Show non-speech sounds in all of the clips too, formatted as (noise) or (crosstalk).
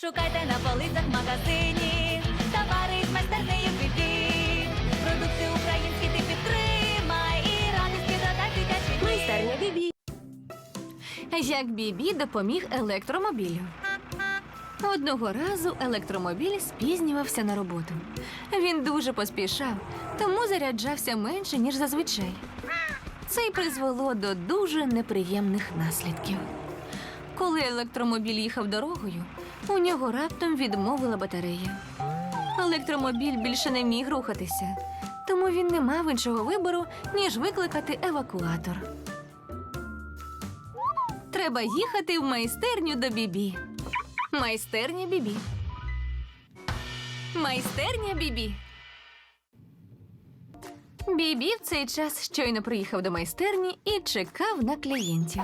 Шукайте на полицях магазині, товари з майстернею бібі. Продукти українські ти підтримай і радості додай дитячий. Майстерня Бібі. Як Бібі допоміг електромобілю. Одного разу електромобіль спізнювався на роботу. Він дуже поспішав, тому заряджався менше, ніж зазвичай. Це й призвело до дуже неприємних наслідків. Коли електромобіль їхав дорогою, у нього раптом відмовила батарея. Електромобіль більше не міг рухатися, тому він не мав іншого вибору, ніж викликати евакуатор. Треба їхати в майстерню до Бібі. Майстерня Бібі. Майстерня Бібі. Бібі в цей час щойно приїхав до майстерні і чекав на клієнтів.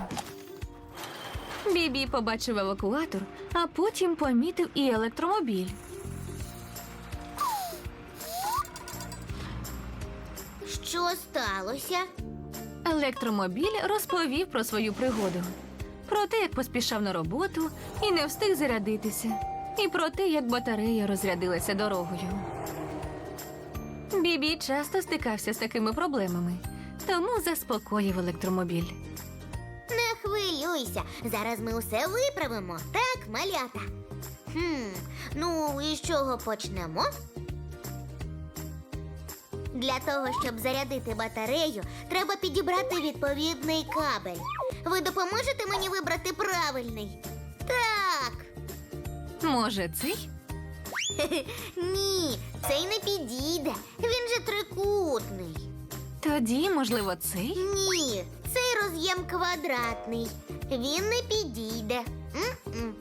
Бібі побачив евакуатор, а потім помітив і електромобіль. Що сталося? Електромобіль розповів про свою пригоду, про те, як поспішав на роботу і не встиг зарядитися, і про те, як батарея розрядилася дорогою. Бібі часто стикався з такими проблемами, тому заспокоїв електромобіль. Хвилюйся, зараз ми усе виправимо, так, малята? Хм, ну і з чого почнемо? Для того, щоб зарядити батарею, треба підібрати відповідний кабель. Ви допоможете мені вибрати правильний? Так. Може, цей? (laughs) Ні, цей не підійде. Він же трикутний. Тоді, можливо, цей? Ні, роз'єм квадратний. Він не підійде. М-м.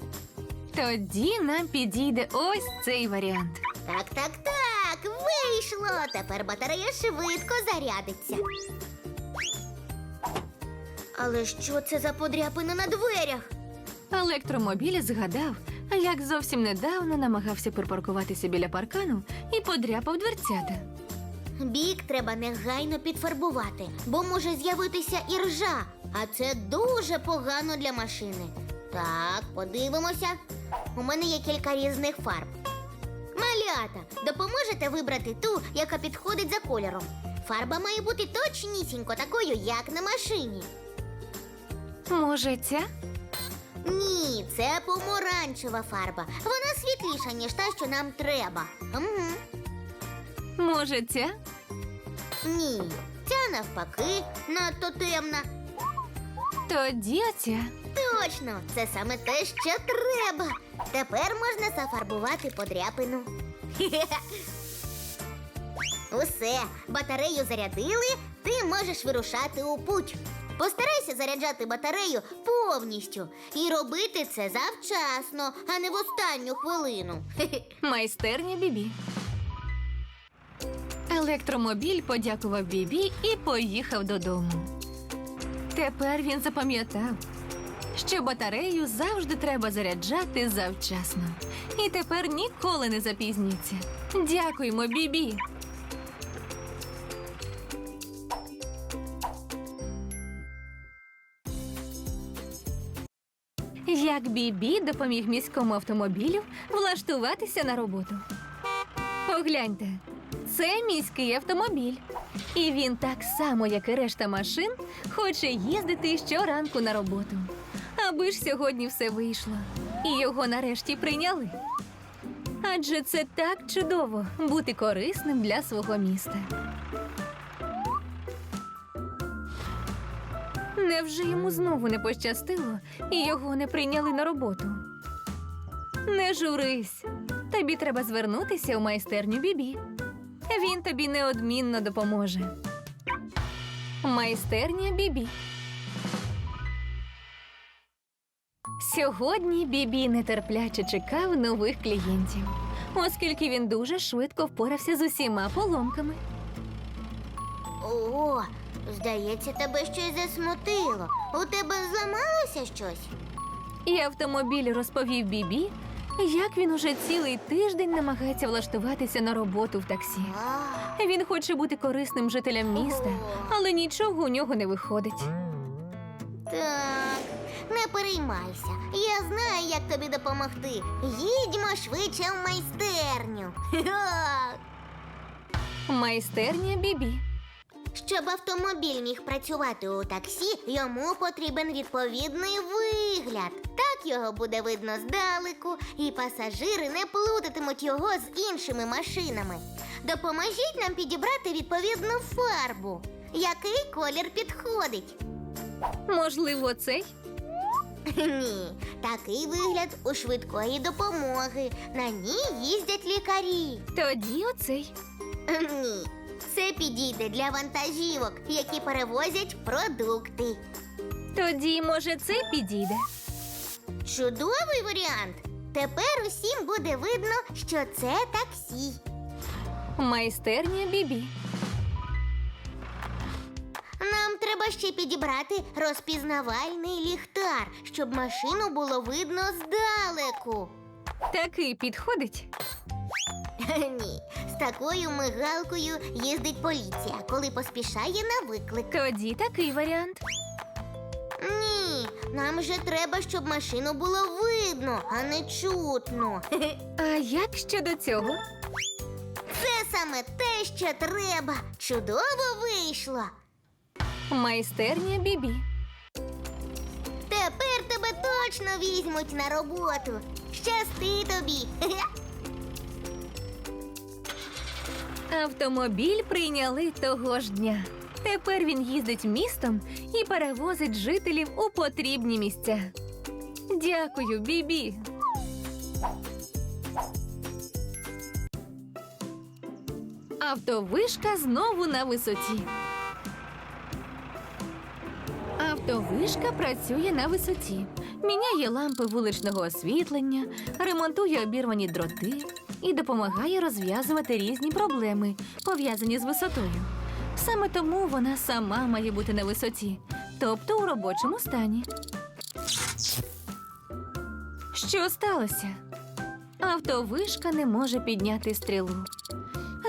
Тоді нам підійде ось цей варіант. Так, так, так, вийшло. Тепер батарея швидко зарядиться. Але що це за подряпини на дверях? Електромобіль згадав, як зовсім недавно намагався припаркуватися біля паркану і подряпав дверцята. Бік треба негайно підфарбувати, бо може з'явитися і ржа, а це дуже погано для машини. Так, подивимося. У мене є кілька різних фарб. Малята, допоможете вибрати ту, яка підходить за кольором. Фарба має бути точнісінько такою, як на машині. Може, ця? Ні, це помаранчева фарба. Вона світліша, ніж та, що нам треба. Угу. Може, ця? Ні, ця навпаки надто темна. Тоді оця. Точно, це саме те, що треба. Тепер можна зафарбувати подряпину. (laughs) Усе, батарею зарядили, ти можеш вирушати у путь. Постарайся заряджати батарею повністю і робити це завчасно, а не в останню хвилину. (laughs) Майстерня Бібі. Електромобіль подякував Бібі і поїхав додому. Тепер він запам'ятав, що батарею завжди треба заряджати завчасно. І тепер ніколи не запізнюється. Дякуємо, Бібі. Як Бібі допоміг міському автомобілю влаштуватися на роботу. Погляньте, це міський автомобіль. І він так само, як і решта машин, хоче їздити щоранку на роботу. Аби ж сьогодні все вийшло, і його нарешті прийняли. Адже це так чудово бути корисним для свого міста. Невже йому знову не пощастило і його не прийняли на роботу? Не журись. Тобі треба звернутися у майстерню Бібі. Він тобі неодмінно допоможе. Майстерня Бібі. Сьогодні Бібі нетерпляче чекав нових клієнтів, оскільки він дуже швидко впорався з усіма поломками. О, здається, тебе щось засмутило. У тебе зламалося щось? І автомобіль розповів Бібі, як він уже цілий тиждень намагається влаштуватися на роботу в таксі. Він хоче бути корисним жителям міста, але нічого у нього не виходить. так, Не переймайся. Я знаю, як тобі допомогти. Їдьмо швидше в майстерню. Ха-ха. (laughs) Майстерня Бібі. Щоб автомобіль міг працювати у таксі, йому потрібен відповідний вигляд. Так його буде видно здалеку, і пасажири не плутатимуть його з іншими машинами. Допоможіть нам підібрати відповідну фарбу. Який колір підходить? Можливо, цей? Ні, такий вигляд у швидкої допомоги. На ній їздять лікарі. Тоді оцей. Ні, це підійде для вантажівок, які перевозять продукти. Тоді, може, цей підійде. Чудовий варіант. Тепер усім буде видно, що це таксі. Майстерня Бібі. Нам треба ще підібрати розпізнавальний ліхтар, щоб машину було видно здалеку. Такий підходить. (laughs) Ні, з такою мигалкою їздить поліція, коли поспішає на виклик. Тоді такий варіант. Нам же треба, щоб машину було видно, а не чутно. (laughs) А як щодо цього? Це саме те, що треба. Чудово вийшло. Майстерня Бібі. Тепер тебе точно візьмуть на роботу. Щасти тобі. (laughs) Автомобіль прийняли того ж дня. Тепер він їздить містом і перевозить жителів у потрібні місця. Дякую, Бібі. Автовишка знову на висоті. Автовишка працює на висоті, міняє лампи вуличного освітлення, ремонтує обірвані дроти і допомагає розв'язувати різні проблеми, пов'язані з висотою. Саме тому вона сама має бути на висоті, тобто у робочому стані. Що сталося? Автовишка не може підняти стрілу.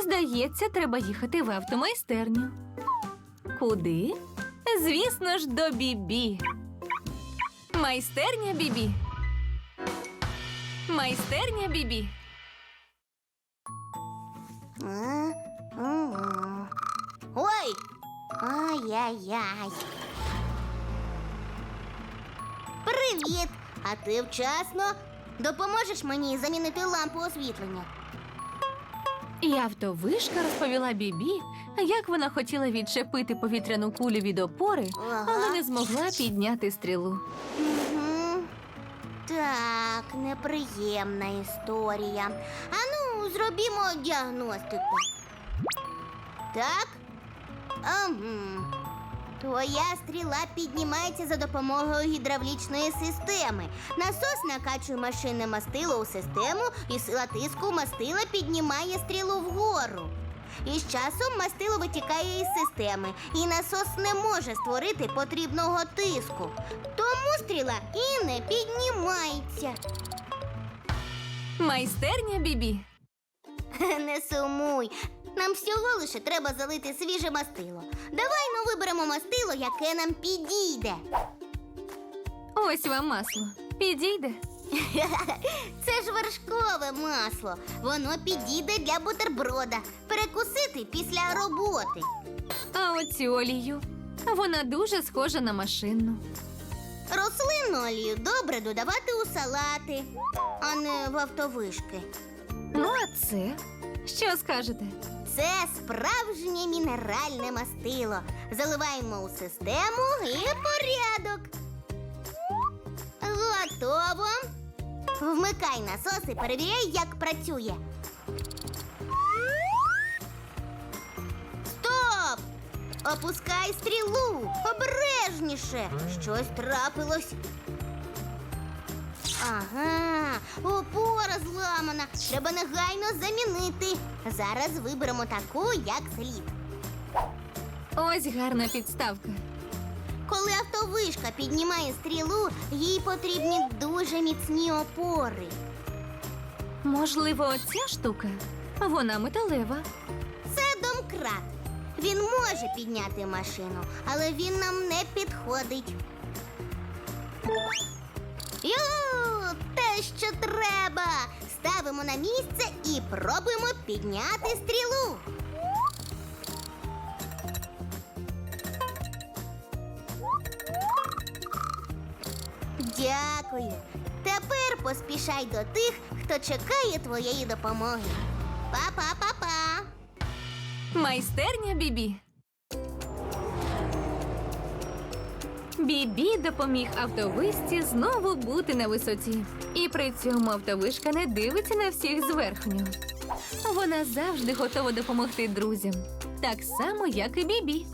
Здається, треба їхати в автомайстерню. Куди? Звісно ж, до Бібі. Майстерня Бібі. Майстерня Бібі. Ага. Ой! Ай-яй-яй. Привіт! А ти вчасно? Допоможеш мені замінити лампу освітлення? І автовишка розповіла Бібі, як вона хотіла відчепити повітряну кулю від опори, Ага. але не змогла підняти стрілу. Угу. Так, неприємна історія. Ану, зробімо діагностику. Так? Угу. Твоя стріла піднімається за допомогою гідравлічної системи. Насос накачує машинне мастило у систему, і сила тиску мастила піднімає стрілу вгору. І з часом мастило витікає із системи, і насос не може створити потрібного тиску. Тому стріла і не піднімається. Майстерня Бібі. (laughs) Не сумуй. Нам всього лише треба залити свіже мастило. Давай ну виберемо мастило, яке нам підійде. Ось вам масло. Підійде. (laughs) Це ж вершкове масло. Воно підійде для бутерброда. Перекусити після роботи. А оцю олію. Вона дуже схожа на машинну. Рослинну олію добре додавати у салати, а не в автовишки. Ну, а це? Що скажете? Це справжнє мінеральне мастило. Заливаємо у систему і порядок. Готово. Вмикай насос і перевіряй, як працює. Стоп! Опускай стрілу! Обережніше! Щось трапилось. Ага, опора зламана. Треба негайно замінити. Зараз виберемо таку, як слід. Ось гарна підставка. Коли автовишка піднімає стрілу, їй потрібні дуже міцні опори. Можливо, оця штука? Вона металева. Це домкрат. Він може підняти машину, але він нам не підходить. Треба. Ставимо на місце і пробуємо підняти стрілу. Дякую. Тепер поспішай до тих, хто чекає твоєї допомоги. Па-па-па-па. Майстерня Бібі. Бібі допоміг автовишці знову бути на висоті. І при цьому автовишка не дивиться на всіх зверхню. Вона завжди готова допомогти друзям, так само, як і Бібі.